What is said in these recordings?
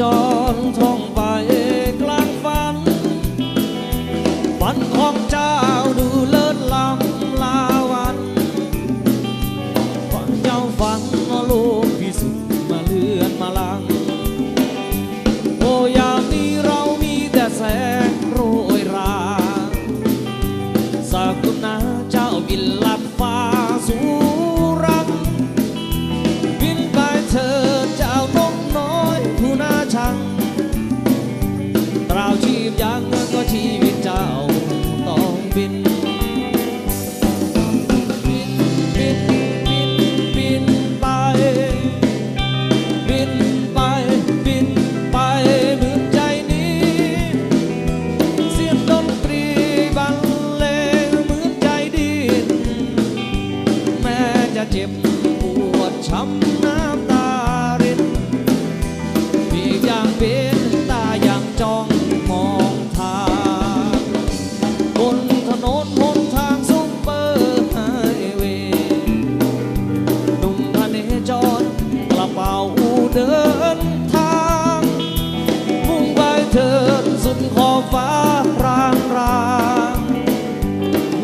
จองท่องไป บยังก็ชีวิตเจ้าต้องบินเจ็บปวดช้ำ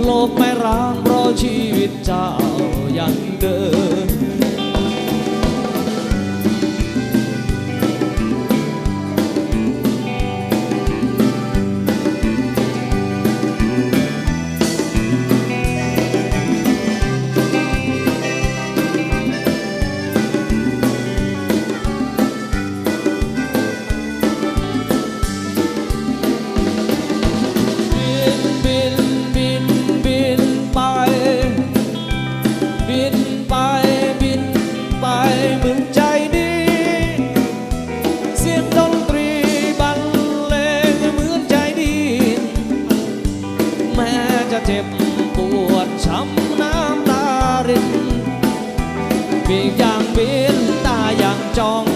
โลกไม่ร้างเพราะชีวิตเจ้ายังเดิน แม้จะเจ็บปวดช้ำน้ำตารินปีกอย่างบินตาอย่างจ้อง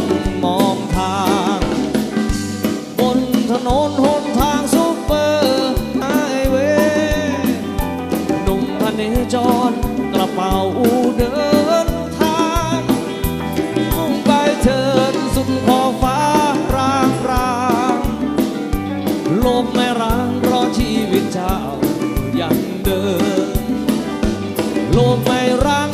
ลมไม่รัก